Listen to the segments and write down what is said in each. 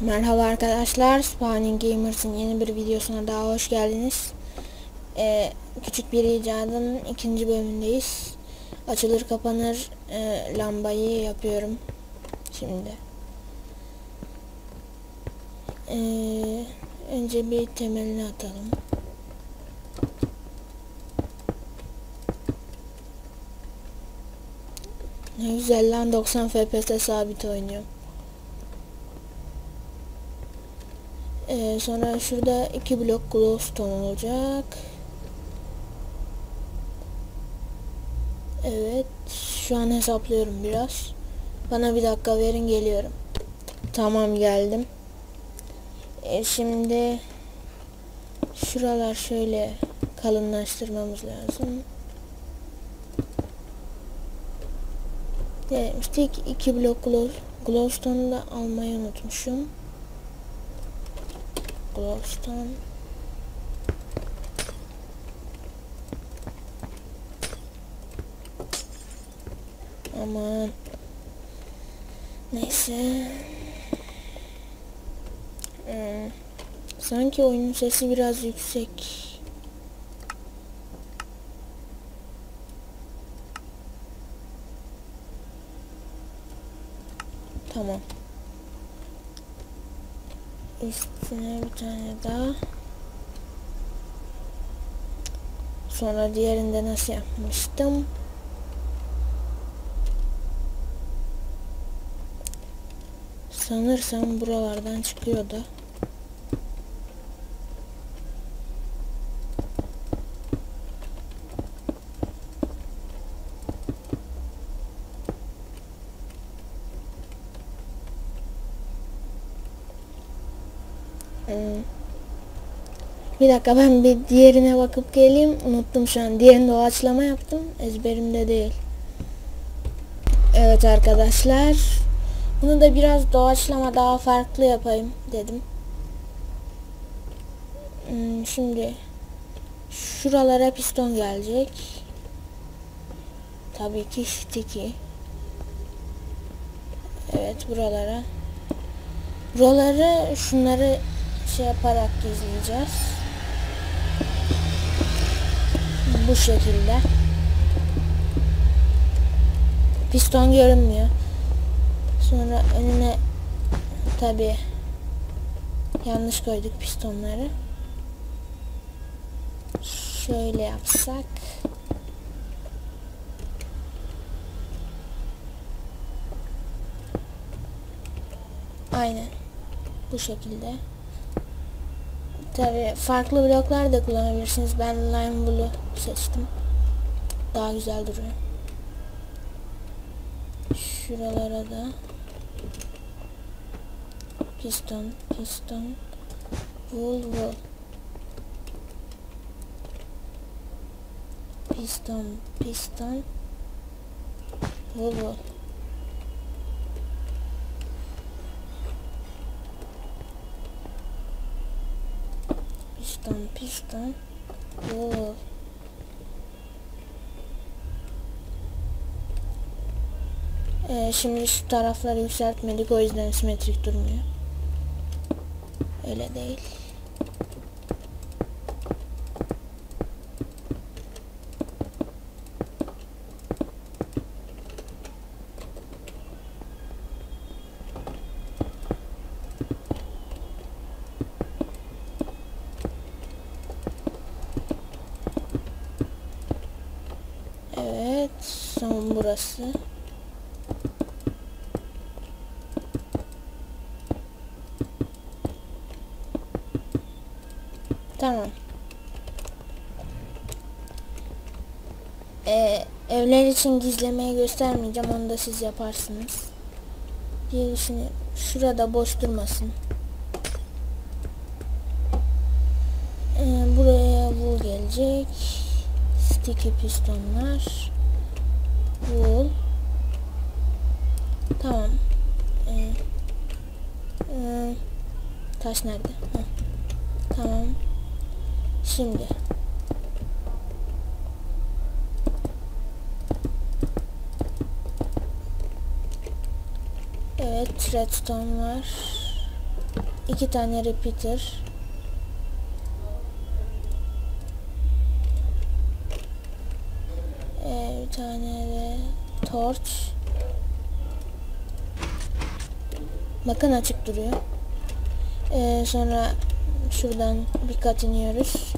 Merhaba arkadaşlar, Spawning Gamers'ın yeni bir videosuna daha hoş geldiniz. Ee, küçük bir icadın ikinci bölümündeyiz. Açılır kapanır e, lambayı yapıyorum. Şimdi. Ee, önce bir temelini atalım. Ne güzel lan 90 FPS sabit oynuyor. Ee, sonra şurada iki blok glowstone olacak. Evet. Şu an hesaplıyorum biraz. Bana bir dakika verin geliyorum. Tamam geldim. Ee, şimdi şuralar şöyle kalınlaştırmamız lazım. Demiştik iki blok glow, glowstone'u da almayı unutmuşum. Glowstone. Aman. Neyse. Hmm. Sanki oyunun sesi biraz yüksek. Tamam. Üstüne bir tane daha. Sonra diğerinde nasıl yapmıştım? Sanırsam buralardan çıkıyordu. Hmm. Bir dakika ben bir diğerine bakıp geleyim. Unuttum şu an. Diğerinde doğaçlama yaptım. Ezberimde değil. Evet arkadaşlar. Bunu da biraz doğaçlama daha farklı yapayım dedim. Hmm, şimdi şuralara piston gelecek. Tabii ki sticky. Evet buralara. Buraları şunları şey yaparak gizleyeceğiz. Bu şekilde. Piston görünmüyor. Sonra önüne tabi yanlış koyduk pistonları. Şöyle yapsak. Aynen. Bu şekilde. Tabi farklı bloklar da kullanabilirsiniz. Ben Lime Blue seçtim. Daha güzel duruyor. Şuralara da piston, piston, wool, wool. Piston, piston, wool, wool. Piston, piston, wool. Ee, şimdi şu tarafları yükseltmedik o yüzden simetrik durmuyor. Öyle değil. Son burası. Tamam. Ee, evler için gizlemeyi göstermeyeceğim. Onu da siz yaparsınız. Düşünüyorum. Şurada boş durmasın. Ee, buraya wool gelecek. Sticky pistonlar. Wool. Tamam. Ee, e, taş nerede? Heh. Tamam. Şimdi. Evet redstone var. iki tane repeater. Tane de torch. Bakın açık duruyor. Ee, sonra şuradan bir kat iniyoruz.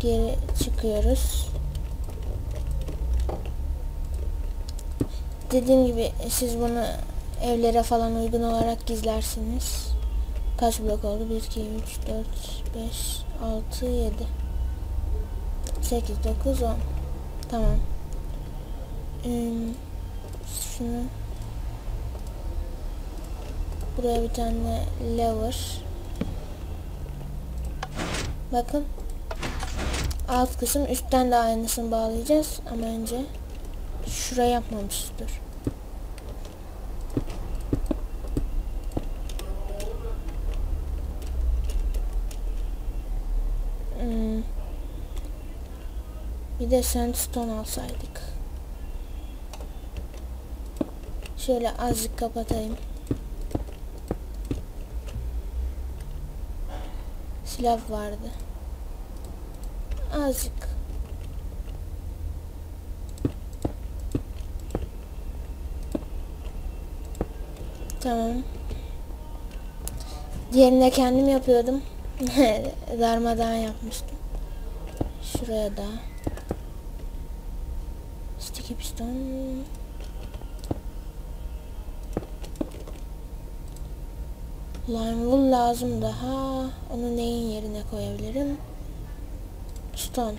Geri çıkıyoruz. Dediğim gibi siz bunu evlere falan uygun olarak gizlersiniz. Kaç blok oldu? 1, 2, 3, 4, 5, 6, 7. 8, 9, 10. Tamam. Hmm, şunu buraya bir tane lever bakın alt kısım üstten de aynısını bağlayacağız ama önce şuraya yapmamışızdır hmm. Bir de sandstone alsaydık şöyle azıcık kapatayım silah vardı. Azıcık. Tamam. Diğerini kendim yapıyordum. Darmadan yapmıştım. Şuraya da. Sticky piston. Lime wool lazım daha. Onu neyin yerine koyabilirim? Stone.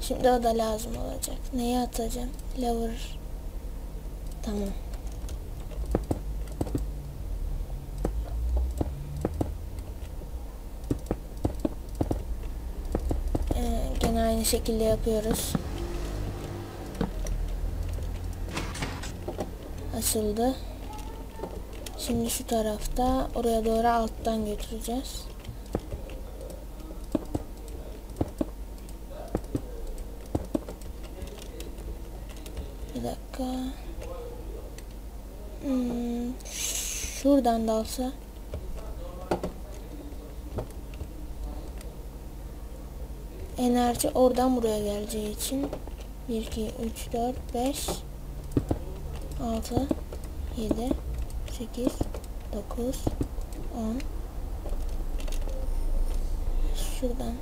Şimdi o da lazım olacak. Neyi atacağım? Lever. Tamam. Şekilde yapıyoruz. Açıldı. Şimdi şu tarafta oraya doğru alttan götüreceğiz. Bir dakika. Hmm, şuradan dalsa. Enerji oradan buraya geleceği için 1, 2, 3, 4, 5 6 7 8 9 10 şuradan